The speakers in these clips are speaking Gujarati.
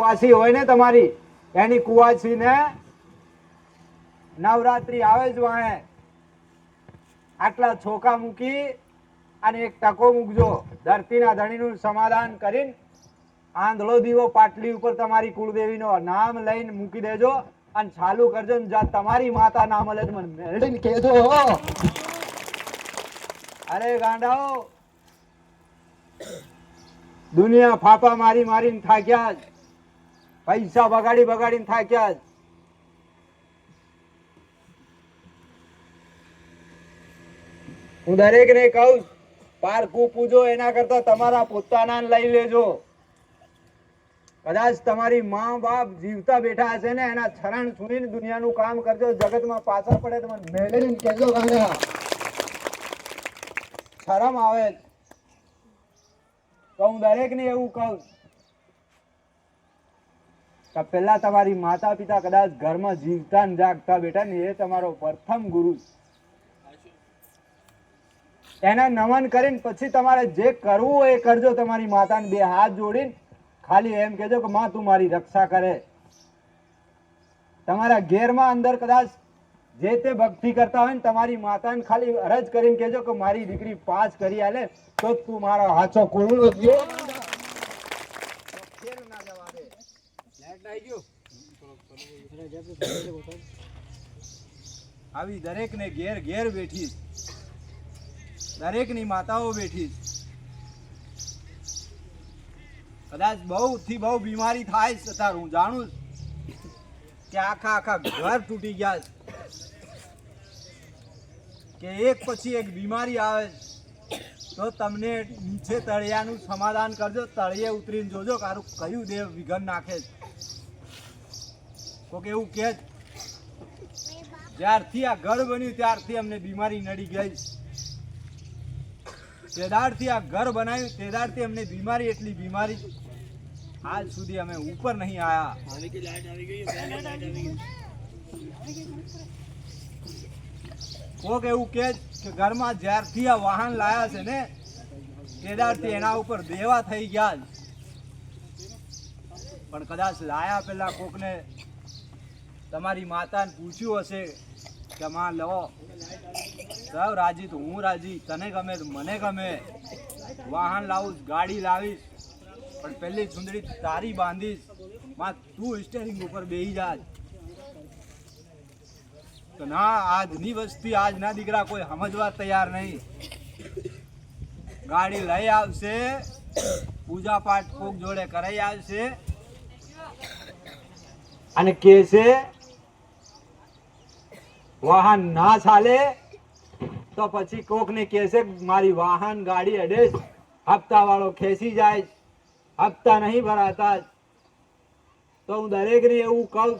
કુવાસી હોય ને તમારી, એની કુવાસી ને નવરાત્રી આવે જ વાણે. આટલા છોકા મૂકી અને એક ટકો મૂકજો. ધરતીના ધણીનું સમાધાન કરીને આંધળો દીવો પાટલી ઉપર તમારી કુળદેવીનો નામ લઈને મૂકી દેજો અને ચાલુ કરજો ને જા તમારી માતા નામ લે મને મેળવીને કહેજો અરે ગાંડાઓ, દુનિયા ફાફા મારી મારીને થાક્યા પૈસા બગાડી બગાડીને થાક્યા હું દરેકને કહું પારકું પૂજો, એના કરતા તમારા પોતાના લઈ લેજો. કદાચ તમારી મા બાપ જીવતા બેઠા હશે ને, એના છરણ સુનીને દુનિયાનું કામ કરજો, જગતમાં પાછળ પડે તો મને મેળવીને કહેજો ગાંડા. શરમ આવે. તો હું દરેકને એવું કહું કે તમારી માતા પિતા કદાચ ઘરમાં જીવતા ને જાગતા બેટા, ને એ તમારો પ્રથમ ગુરુ એને નમન કરીને પછી તમારે જે કરવું એ કરજો. તમારી માતાને બે હાથ જોડીને ખાલી એમ કહેજો કે, માં, તું મારી રક્ષા કરે. તમારા ઘેરમાં અંદર કદાચ જે તે ભક્તિ કરતા હોય ને તમારી માતાને ખાલી અરજ કરીને કહેજો કે, મારી દીકરી પાસ કરી આલે, તો તું મારો હાચો કુળનો થયો આવી દરેક ને ઘેર ઘેર બેઠી દરેકની માતાઓ બેઠી કદાચ બહુ થી બહુ બીમારી થાય છે તાર, હું જાણું કે આખા આખા ઘર તૂટી ગયા છે. કે એક પછી એક બીમારી આવે તો તમને નીચે તળિયાનું સમાધાન કરજો, તળિયે ઉતરીને જોજો કારું કયું દેવ વિઘન નાખે છે. કોક એવું કે જ્યારથી આ ઘર બન્યું ત્યારથી અમને બીમારી નડી ગઈ. તેદારથી આ ઘર બનાવ્યું, તેદારથી અમને બીમારી, એટલી બીમારી. આજ સુધી અમે ઉપર નહીં આયા. કોક એવું કે કે ઘરમાં જ્યારથી આ વાહન લાયા છે ને, તેદારથી એના ઉપર દેવા થઈ ગયા પણ કદાચ લાયા પેલા કોકને તમારી માતાને પૂછ્યું હશે કે માં લો સૌ રાજી તો હું રાજી, તને ગમે તો મને ગમે. વાહન લાવું, ગાડી લાવીશ, પણ પહેલી સુંદરી તારી બાંધીશ. માં, તું સ્ટેરિંગ ઉપર બેહી જા. તો ના, આજની વસ્તી, આજના દીકરા કોઈ સમજવા તૈયાર નહીં. ગાડી લઈ આવશે પૂજા પાઠ કોક જોડે કરાઈ આવશે. અને કહેશે વાહન ના ચાલે, તો પછી કોક ને કહેશે મારી વાહન ગાડી અડે. હપ્તા વાળો ખેંચી જાય. હપ્તા નહીં ભરાતા તો હું દરેકને એવું કહું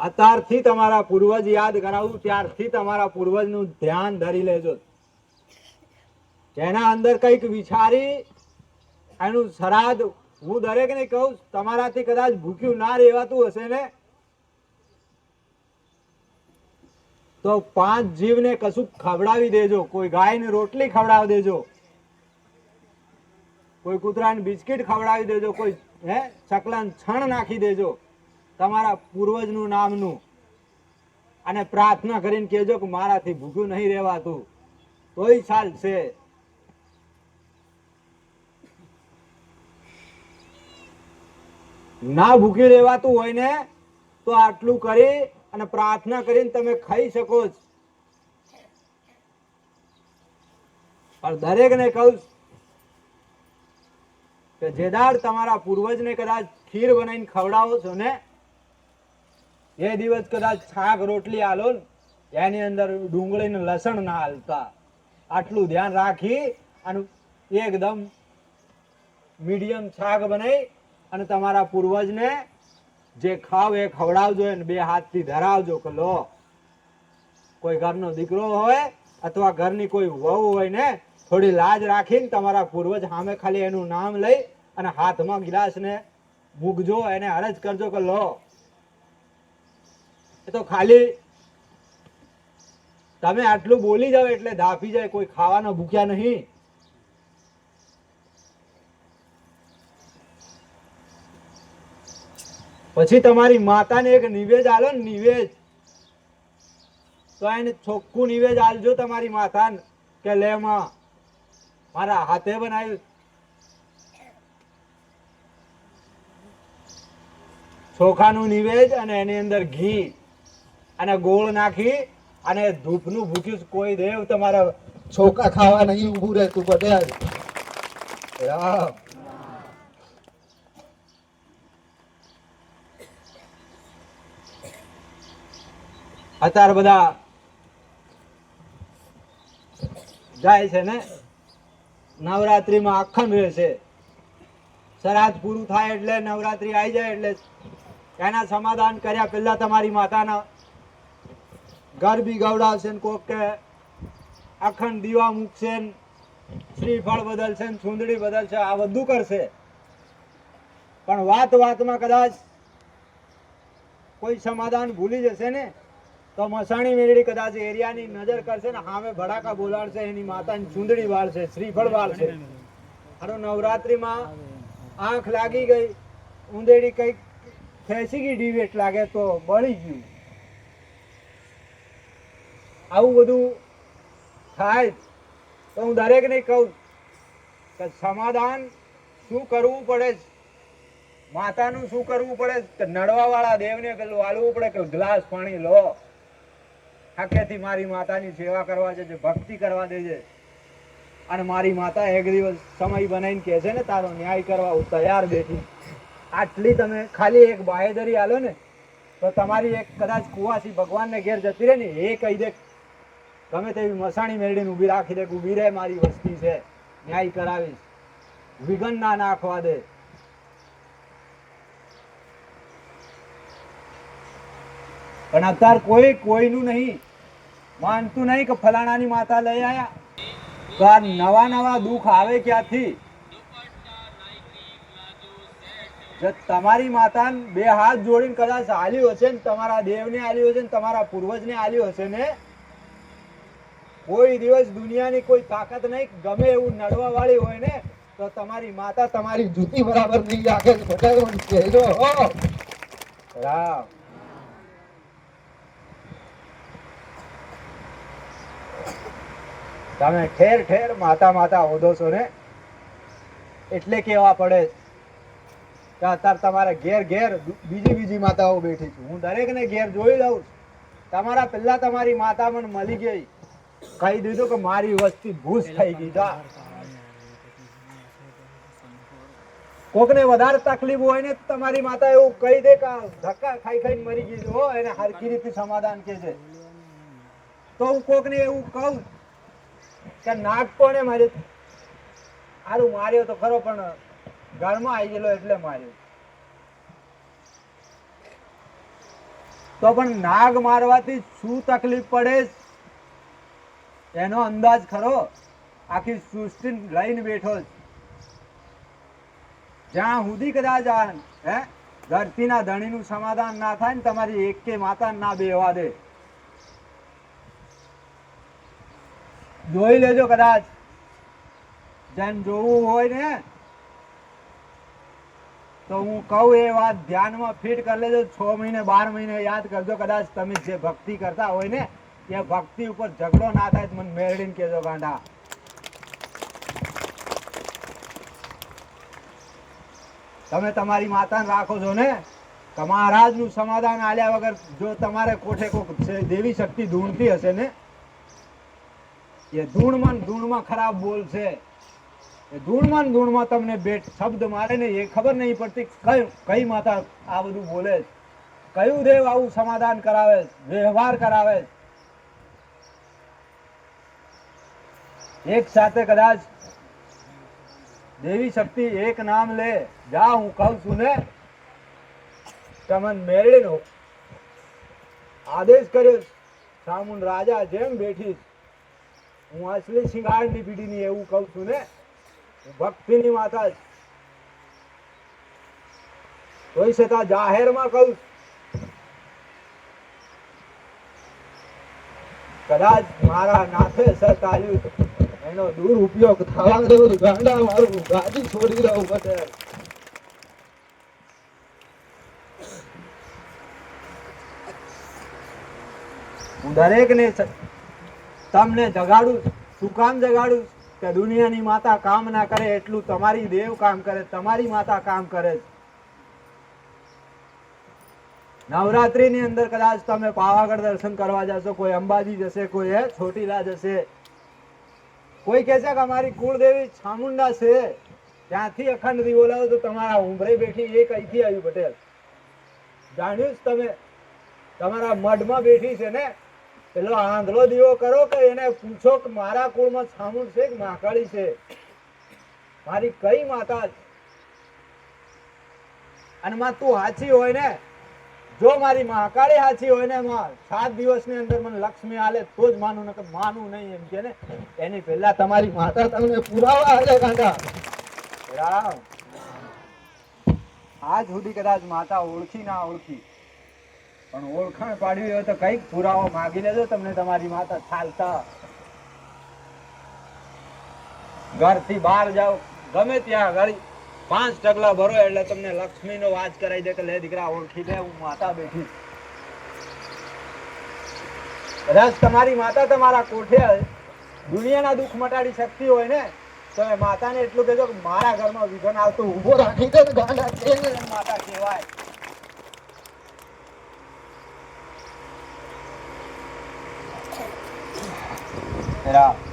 અત્યારથી તમારા પૂર્વજ યાદ કરાવું, ત્યારથી તમારા પૂર્વજનું ધ્યાન ધરી લેજો એના અંદર કંઈક વિચારી, એનું શ્રાદ્ધ હું દરેકને કહું, તમારાથી કદાચ ભૂખ્યું ના રહેવાતું હશે ને, તો પાંચ જીવને કશું ખવડાવી દેજો. કોઈ ગાયને રોટલી ખવડાવી દેજો. કોઈ કૂતરાને બિસ્કિટ ખવડાવી દેજો. કોઈ, હે, ચકલાને છણ નાખી દેજો. તમારા પૂર્વજનું નામનું. અને પ્રાર્થના કરીને કહેજો કે મારાથી ભૂખ્યું નહીં રહેવાતું. તોય ચાલશે. ના ભૂખી રહેવાતું હોય ને, તો આટલું કરી અને પ્રાર્થના કરીને તમે ખાઈ શકો છો પણ દરેકને કહું કે જે તમારા પૂર્વજને કદાચ ખીર બનાવીને ખવડાવો છો ને, એ દિવસ કદાચ શાક રોટલી આલો એની અંદર ડુંગળી ને લસણ ના હાલતા આટલું ધ્યાન રાખી અને એકદમ મીડિયમ શાક બનાવી અને તમારા પૂર્વજને જે ખાવ એ ખવડાવજો અને બે હાથથી ધરાવજો કે લો. કોઈ ઘરનો દીકરો હોય અથવા ઘરની કોઈ વહુ હોય ને, થોડી લાજ રાખીને તમારા પૂર્વજ સામે ખાલી એનું નામ લઈ અને હાથમાં ગિલાસને મૂકજો, એને અરજ કરજો કે લો. એ તો ખાલી તમે આટલું બોલી જાવ એટલે ધાપી જાય, કોઈ ખાવાના ભૂખ્યા નહીં. પછી તમારી માતાને એક નિવેદ આલો ને નિવેદ. તો એને ચોખ્ખું નિવેદ આલજો તમારી માતાને કે લે મારા હાથે બનાવ્યું. ચોખાનું નિવેદ અને એની અંદર ઘી અને ગોળ નાખી અને ધૂપનું ભૂખ્યું કોઈ દેવ તમારા ચોખા ખાવા નહીં ઊભું રહેતું બધે રામ. અત્યારે બધા જાય છે ને, નવરાત્રીમાં અખંડ રહેશે સરાજ પૂરું થાય એટલે નવરાત્રી આવી જાય એટલે એના સમાધાન કર્યા પેલા તમારી માતાના. ઘર બી ગવડાવશે ને કોક કે અખંડ દીવા મૂકશે ને શ્રીફળ બદલશે ને સુંદડી બદલશે, આ બધું કરશે. પણ વાત વાતમાં કદાચ કોઈ સમાધાન ભૂલી જશે ને તો મસાણી મેળડી કદાચ એરિયાની નજર કરશે ને સામે ભડાકા બોલાડશે, એની માતાની ચૂંદડી વાળશે, શ્રીફળ વાળશે. અને નવરાત્રિમાં આંખ લાગી ગઈ, ઉંદેડી કંઈક ખેંચી ગઈ ડિવેટ લાગે તો બળી ગયું. આવું બધું થાય તો હું દરેકને કહું કે સમાધાન શું કરવું પડે? માતાનું શું કરવું પડે કે નડવા વાળા દેવને પેલું વાળવું પડે કે ગ્લાસ પાણી લો? હાકેથી મારી માતાની સેવા કરવા છે ભક્તિ કરવા દે છે. અને મારી માતા એક દિવસ સમય બનાવીને કહે છે ને, તારો ન્યાય કરવા હું તૈયાર બેઠી. આટલી તમે ખાલી એક બાહેદરી આલો ને, તો તમારી એક કદાચ કુવાસી ભગવાનને ઘેર જતી રહે ને, એ કહી દે, ગમે તેવી મસાણી મેળવીને ઊભી રાખી દે ઊભી રહે મારી વસ્તી છે, ન્યાય કરાવીશ. વિઘન ના નાખવા દે. પણ અત્યારે કોઈ કોઈનું નહીં. માનતું નહીં કે ફલાણાની માતા લઈ આયા. તો આ નવા નવા દુઃખ આવે ક્યાંથી? તમારી માતા બે હાથ જોડીને કદાચ આલી હશે ને, તમારા દેવને આલ્યું હશે ને, તમારા પૂર્વજને હાલ્યું હશે ને, કોઈ દિવસ દુનિયાની કોઈ તાકાત નહીં ગમે એવું નડવા વાળી હોય ને, તો તમારી માતા તમારી જૂતી બરાબર નહીં રાખે રામ. તમે ઠેર ઠેર માતા માતા ઓદો છો ને એટલે કેવા પડે કે અત્યારે તમારા ઘેર ઘેર બીજી બીજી માતાઓ બેઠી છું. હું દરેકને ઘેર જોઈ લઉં છું. તમારા પહેલા તમારી માતા મને મળી ગઈ. કહી દીધું કે મારી વસ્તી ભૂસ થઈ ગઈ. જા. કોકને વધારે તકલીફ હોય ને તમારી માતા એવું કહી દે કે ધક્કા ખાઈ ખાઈને મરી ગઈ હો, એને હરકી રીતે સમાધાન કે છે. તો હું કોકને એવું કહું કે નાગ કોને માર્યો? હારું, માર્યો તો ખરો, પણ ઘરમાં આવી ગયેલો એટલે માર્યો. તો પણ નાગ મારવાથી શું તકલીફ પડે? એનો અંદાજ ખરો? આખી સૃષ્ટિ લઈને બેઠો જ્યાં સુધી કદાચ હે, ધરતીના ધણીનું સમાધાન ના થાય ને તમારી એકે માતા ના બેવા દે. જોઈ લેજો કદાચ. જેમ જોવું હોય ને, તો હું કહું એ વાત ધ્યાનમાં ફિટ કરી લેજો. છ મહિને, બાર મહિને યાદ કરજો કદાચ તમે જે ભક્તિ કરતા હોય ને, એ ભક્તિ ઉપર ઝઘડો ના થાય મને મેળવીને કહેજો ગાંડા. તમે તમારી માતાને રાખો છો ને, તમારા નું સમાધાન આલ્યા વગર જો તમારે કોઠે કોક દેવી શક્તિ ઢૂંઢતી હશે ને એ ધૂળમાં ધૂળમાં ખરાબ બોલશે એ ધૂળમાં ધૂળમાં તમને બેટ શબ્દ મારે ને એ ખબર નહીં પડતી કયું કઈ માતા આ બધું બોલે કયું દેવ આવું સમાધાન કરાવે વ્યવહાર કરાવે એક સાથે કદાચ દેવી શક્તિ એક નામ લે, જા હું કહું છું ને, તમને મેળવીનો આદેશ કર્યો સામુન રાજા જેમ બેઠી છે. હું અસલી શિંગારની પીઢીની એવું કહું છું ને, ભક્તિની માતા તોય છતાં જાહેરમાં કહું. કદાચ મારા નાથે સતાલ્યું એનો દુરુપયોગ થવા દઉં, ગાંડા મારું ગાડી છોડી દઉં પટેલ દરેક ને તમને જગાડું શું કામ જગાડું કે દુનિયાની માતા કામ ના કરે એટલું તમારી દેવ કામ કરે, તમારી માતા કામ કરે છે. નવરાત્રીની અંદર કદાચ તમે પાવાગઢ દર્શન કરવા જશો, કોઈ અંબાજી જશે, કોઈ એ છોટીલા જશે. કોઈ કહે કે અમારી કુળદેવી ચામુંડા છે, ત્યાંથી અખંડ દીવો લાવો તો તમારા ઉંભરે બેઠી એ કઈથી આવી પટેલ. જાણ્યું જ તમે? તમારા મઢમાં બેઠી છે ને? પેલો આંધળો દીવો કરો કે એને પૂછો કે મારા કુળમાં છામુંડ છે કે માકડી છે? મારી કઈ માતા? અને માં, તું હાચી હોય ને? જો મારી મહાકાળી હાચી હોય ને માં, સાત દિવસની અંદર મને લક્ષ્મી આલે, તો જ માનું, નકર માનું નહીં એમ કે ને? એની પહેલા તમારી માતા તમને પુરાવા આલે કાંડા રામ. આજ સુધી કદાચ માતા ઓળખી ના ઓળખી. પણ ઓળખાણ પાડવી હોય તો કંઈક પુરાવો માગી લેજો તમને તમારી માતા ચાલતા. ઘરથી બહાર જાઓ. ગમે ત્યાં ઘર પાંચ ટકલા ભરો એટલે તમને લક્ષ્મી નો વાજ કરાવી દે કે લે દીકરા, ઓળખી દે, હું માતા બેઠી. કદાચ તમારી માતા તમારા કોઠે દુનિયાના દુઃખ મટાડી શકતી હોય ને, તો એ માતાને એટલું કહેજો કે મારા ઘરમાં વિઘન આવતું, ઊભો રાખી દે ગાંડા માતા કહેવાય. રામ